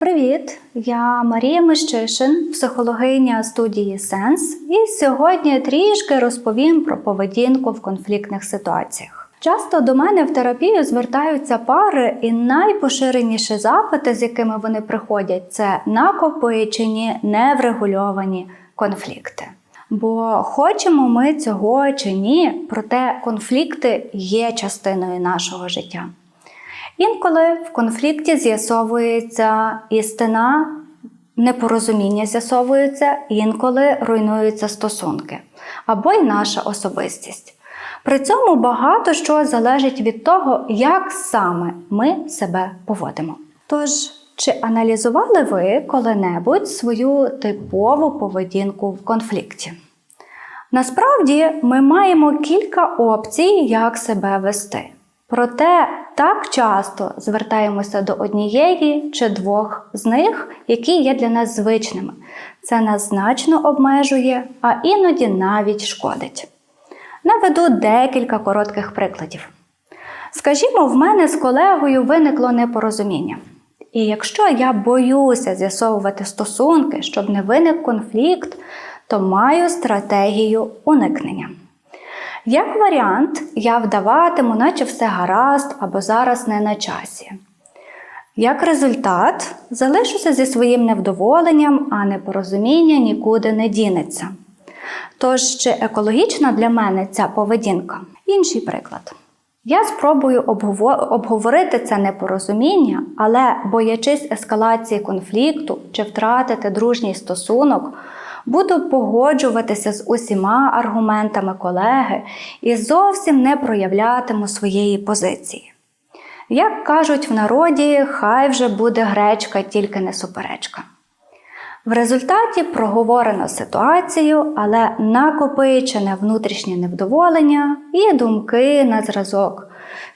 Привіт! Я Марія Мищишин, психологиня студії Сенс, і сьогодні трішки розповім про поведінку в конфліктних ситуаціях. Часто до мене в терапію звертаються пари, і найпоширеніші запити, з якими вони приходять, це накопичені, неврегульовані конфлікти. Бо хочемо ми цього чи ні, проте конфлікти є частиною нашого життя. Інколи в конфлікті з'ясовується істина, непорозуміння з'ясовується, інколи руйнуються стосунки або й наша особистість. При цьому багато що залежить від того, як саме ми себе поводимо. Тож, чи аналізували ви коли-небудь свою типову поведінку в конфлікті? Насправді ми маємо кілька опцій, як себе вести. Проте так часто звертаємося до однієї чи двох з них, які є для нас звичними. Це нас значно обмежує, а іноді навіть шкодить. Наведу декілька коротких прикладів. Скажімо, в мене з колегою виникло непорозуміння. І якщо я боюся з'ясовувати стосунки, щоб не виник конфлікт, то маю стратегію уникнення. Як варіант, я вдаватиму, наче все гаразд або зараз не на часі. Як результат, залишуся зі своїм невдоволенням, а непорозуміння нікуди не дінеться. Тож, чи екологічна для мене ця поведінка? Інший приклад. Я спробую обговорити це непорозуміння, але, боячись ескалації конфлікту чи втратити дружній стосунок, буду погоджуватися з усіма аргументами колеги і зовсім не проявлятиму своєї позиції. Як кажуть в народі, хай вже буде гречка, тільки не суперечка. В результаті проговорено ситуацію, але накопичене внутрішнє невдоволення і думки на зразок,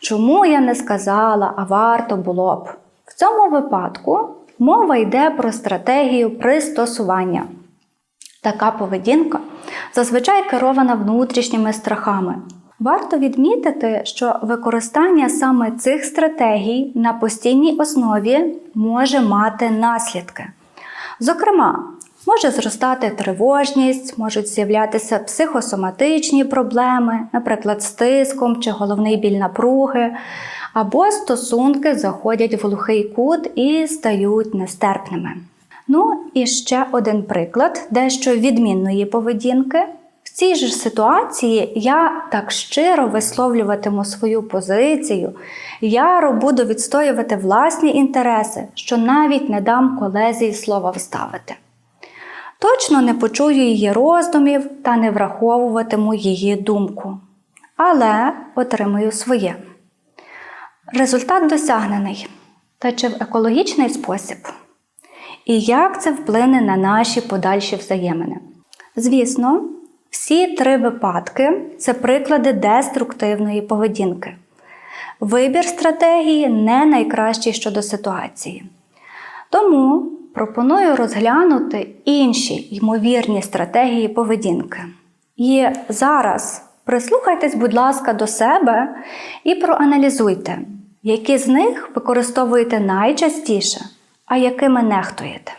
чому я не сказала, а варто було б. В цьому випадку мова йде про стратегію пристосування. Така поведінка зазвичай керована внутрішніми страхами. Варто відмітити, що використання саме цих стратегій на постійній основі може мати наслідки. Зокрема, може зростати тривожність, можуть з'являтися психосоматичні проблеми, наприклад, з тиском чи головний біль напруги, або стосунки заходять в глухий кут і стають нестерпними. Ну і ще один приклад дещо відмінної поведінки. В цій ж ситуації я так щиро висловлюватиму свою позицію, яро буду відстоювати власні інтереси, що навіть не дам колезі слова вставити. Точно не почую її роздумів та не враховуватиму її думку. Але отримую своє. Результат досягнений. Та чи в екологічний спосіб? І як це вплине на наші подальші взаємини. Звісно, всі три випадки це приклади деструктивної поведінки. Вибір стратегії не найкращий щодо ситуації. Тому пропоную розглянути інші ймовірні стратегії поведінки. І зараз прислухайтесь, будь ласка, до себе і проаналізуйте, які з них використовуєте найчастіше а якими нехтуєте.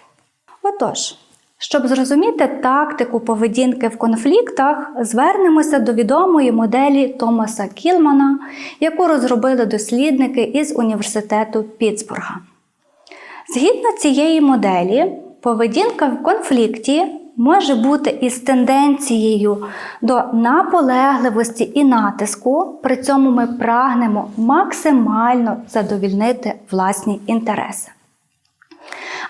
Отож, щоб зрозуміти тактику поведінки в конфліктах, звернемося до відомої моделі Томаса Кілмана, яку розробили дослідники із університету Пітсбурга. Згідно цієї моделі, поведінка в конфлікті може бути із тенденцією до наполегливості і натиску, при цьому ми прагнемо максимально задовільнити власні інтереси.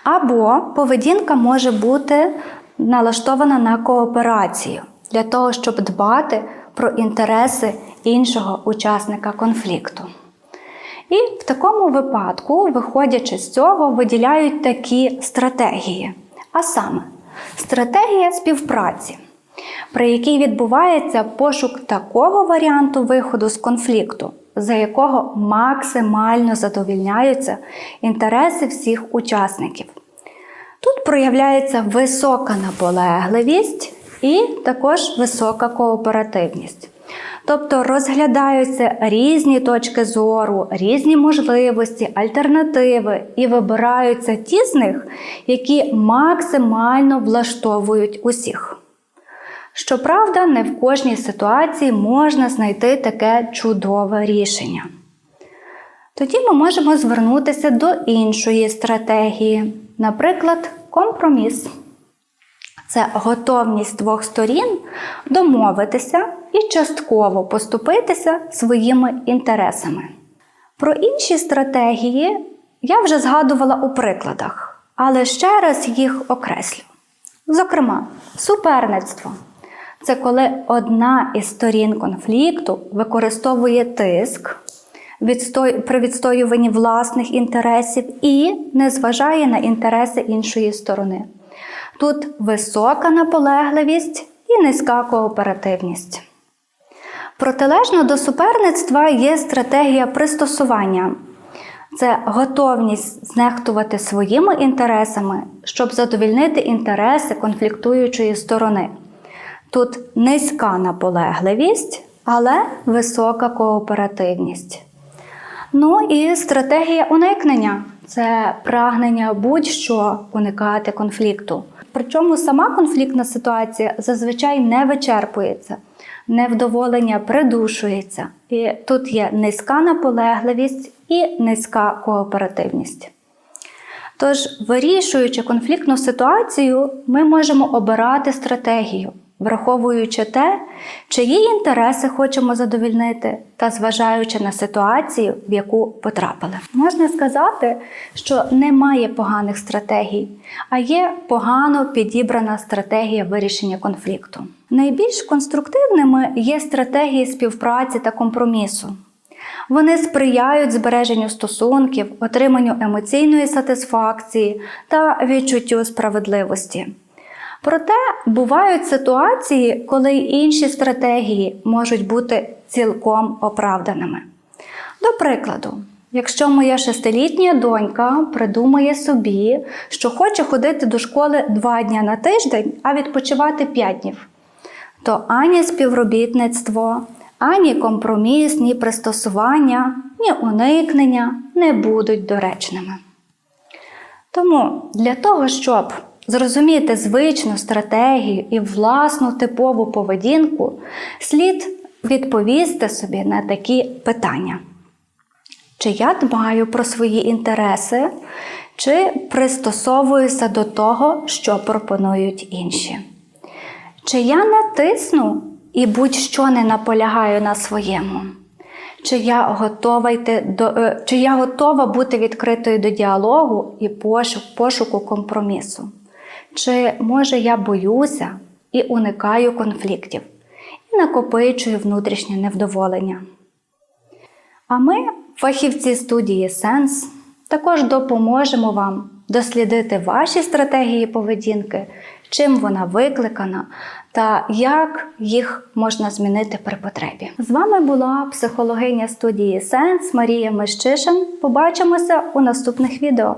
Або поведінка може бути налаштована на кооперацію для того, щоб дбати про інтереси іншого учасника конфлікту. І в такому випадку, виходячи з цього, виділяють такі стратегії. А саме, стратегія співпраці, при якій відбувається пошук такого варіанту виходу з конфлікту, за якого максимально задовільняються інтереси всіх учасників. Тут проявляється висока наполегливість і також висока кооперативність. Тобто розглядаються різні точки зору, різні можливості, альтернативи і вибираються ті з них, які максимально влаштовують усіх. Щоправда, не в кожній ситуації можна знайти таке чудове рішення. Тоді ми можемо звернутися до іншої стратегії, наприклад, компроміс. Це готовність двох сторін домовитися і частково поступитися своїми інтересами. Про інші стратегії я вже згадувала у прикладах, але ще раз їх окреслю. Зокрема, суперництво це коли одна із сторін конфлікту використовує тиск при відстоюванні власних інтересів і не зважає на інтереси іншої сторони. Тут висока наполегливість і низька кооперативність. Протилежно до суперництва є стратегія пристосування. Це готовність знехтувати своїми інтересами, щоб задовільнити інтереси конфліктуючої сторони. Тут низька наполегливість, але висока кооперативність. Ну і стратегія уникнення це прагнення будь-що уникати конфлікту. Причому сама конфліктна ситуація зазвичай не вичерпується, невдоволення придушується. І тут є низька наполегливість і низька кооперативність. Тож, вирішуючи конфліктну ситуацію, ми можемо обирати стратегію, враховуючи те, чиї інтереси хочемо задовільнити, та зважаючи на ситуацію, в яку потрапили. Можна сказати, що немає поганих стратегій, а є погано підібрана стратегія вирішення конфлікту. Найбільш конструктивними є стратегії співпраці та компромісу. Вони сприяють збереженню стосунків, отриманню емоційної сатисфакції та відчуттю справедливості. Проте бувають ситуації, коли інші стратегії можуть бути цілком оправданими. До прикладу, якщо моя шестилітня донька придумає собі, що хоче ходити до школи два дні на тиждень, а відпочивати п'ять днів, то ані співробітництво, ані компроміс, ні пристосування, ні уникнення не будуть доречними. Тому для того, щоб зрозуміти звичну стратегію і власну типову поведінку, слід відповісти собі на такі питання. Чи я дбаю про свої інтереси, чи пристосовуюся до того, що пропонують інші? Чи я не тисну і будь-що не наполягаю на своєму? Чи я готова йти до е, чи я готова бути відкритою до діалогу і пошуку компромісу? Чи може я боюся і уникаю конфліктів і накопичую внутрішнє невдоволення? А ми, фахівці студії Сенс, також допоможемо вам дослідити ваші стратегії поведінки, чим вона викликана та як їх можна змінити при потребі. З вами була психологиня студії Сенс Марія Мещишин. Побачимося у наступних відео.